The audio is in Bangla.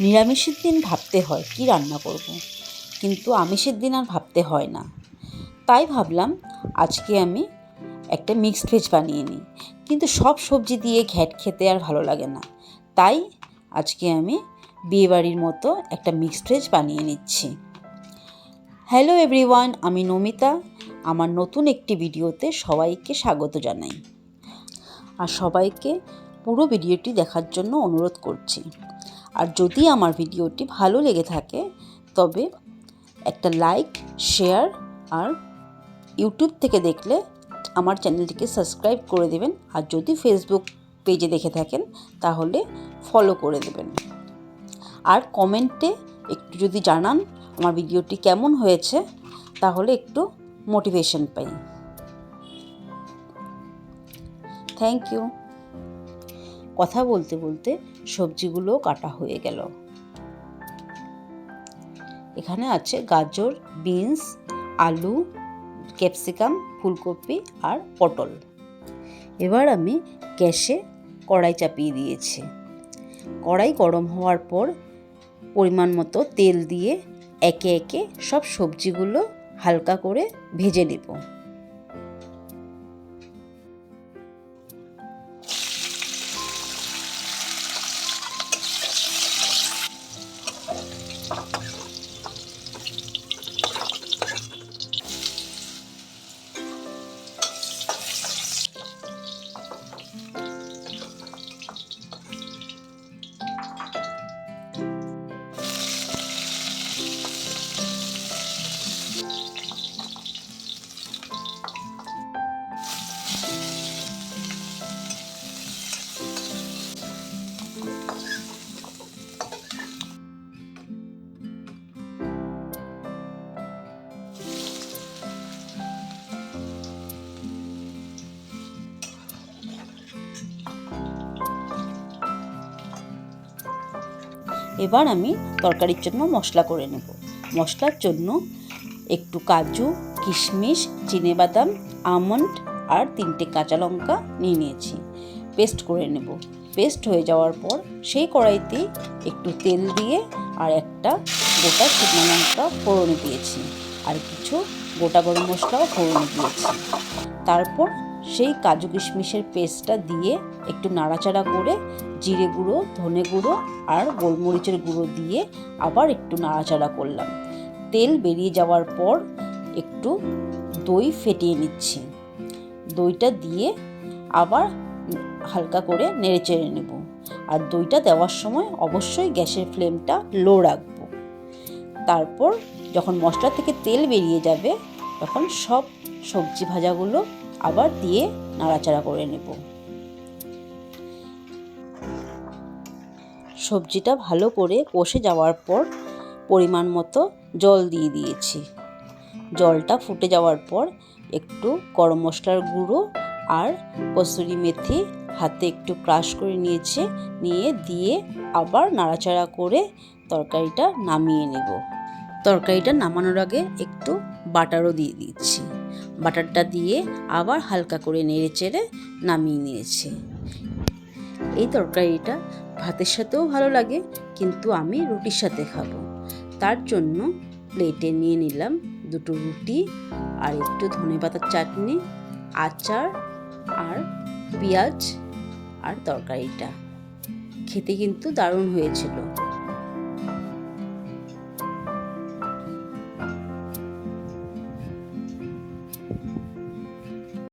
নিরামিষের দিন ভাবতে হয়, কি রান্না করব। কিন্তু আমিষের দিন আর ভাবতে হয় না। তাই ভাবলাম, আজকে আমি একটা মিক্সড ভেজ বানিয়ে নিই। কিন্তু সব সবজি দিয়ে ঘ্যাট খেতে আর ভালো লাগে না। তাই আজকে আমি বিয়েবাড়ির মতো একটা মিক্সড ভেজ বানিয়ে নিচ্ছি। হ্যালো এভরিওয়ান আমি নমিতা। আমার নতুন একটি ভিডিওতে সবাইকে স্বাগত জানাই। আর সবাইকে পুরো ভিডিওটি দেখার জন্য অনুরোধ করছি। আর যদি আমার ভিডিওটি ভালো লেগে থাকে, তবে একটা লাইক, শেয়ার আর ইউটিউব থেকে দেখলে আমার চ্যানেলটিকে সাবস্ক্রাইব করে দেবেন। আর যদি ফেসবুক পেজে দেখে থাকেন, তাহলে ফলো করে দেবেন। আর কমেন্টে একটু যদি জানান আমার ভিডিওটি কেমন হয়েছে, তাহলে একটু মোটিভেশন পাই। Thank you. কথা বলতে বলতে সবজিগুলো কাটা হয়ে গেল। এখানে আছে গাজর, বিনস, আলু, ক্যাপসিকাম, ফুলকপি আর পটল। এবার আমি গ্যাসে কড়াই চাপিয়ে দিয়েছি। কড়াই গরম হওয়ার পর পরিমাণ মতো তেল দিয়ে একে একে সব সবজিগুলো হালকা করে ভেজে নেব। এবার আমি তরকারির জন্য মশলা করে নেব। মশলার জন্য একটু কাজু, কিশমিশ চিনেবাদাম আমন্ড আর তিনটে কাঁচা লঙ্কা নিয়ে নিয়েছি। পেস্ট করে নেব। পেস্ট হয়ে যাওয়ার পর সেই কড়াইতে একটু তেল দিয়ে আর একটা গোটা শুকনো লঙ্কা ফোড়নে দিয়েছি। আর কিছু গোটা গরম মশলাও ফোড়নে দিয়েছি। তারপর সেই কাজু কিশমিশের পেস্টটা দিয়ে একটু নাড়াচাড়া করে জিরে গুঁড়ো, ধনে গুঁড়ো আর গোলমরিচের গুঁড়ো দিয়ে আবার একটু নাড়াচাড়া করলাম। তেল বেরিয়ে যাওয়ার পর একটু দই ফেটিয়ে নিচ্ছি। দইটা দিয়ে আবার হালকা করে নেড়ে চেড়ে নেব। আর দইটা দেওয়ার সময় অবশ্যই গ্যাসের ফ্লেমটা লো রাখব। তারপর যখন মশলা থেকে তেল বেরিয়ে যাবে, তখন সব সবজি ভাজাগুলো আবার দিয়ে নাড়াচাড়া করে নেব। সবজিটা ভালো করে কষে যাওয়ার পর পরিমাণ মতো জল দিয়ে দিয়েছি। জলটা ফুটে যাওয়ার পর একটু গরম মশলার গুঁড়ো আর কসুরি মেথি হাতে একটু ক্রাশ করে নিয়েছে, নিয়ে দিয়ে আবার নাড়াচাড়া করে তরকারিটা নামিয়ে নেব। তরকারিটা নামানোর আগে একটু বাটারও দিয়ে দিচ্ছি। বাটারটা দিয়ে আবার হালকা করে নেড়ে চেড়ে নামিয়ে নিয়েছি। এই তরকারিটা ভাতের সাথেও ভালো লাগে, কিন্তু আমি রুটির সাথে খাব। তার জন্য প্লেটে নিয়ে নিলাম দুটো রুটি আর একটু ধনে পাতার চাটনি, আচার আর পেঁয়াজ আর তরকারিটা। খেতে কিন্তু দারুণ হয়েছিল।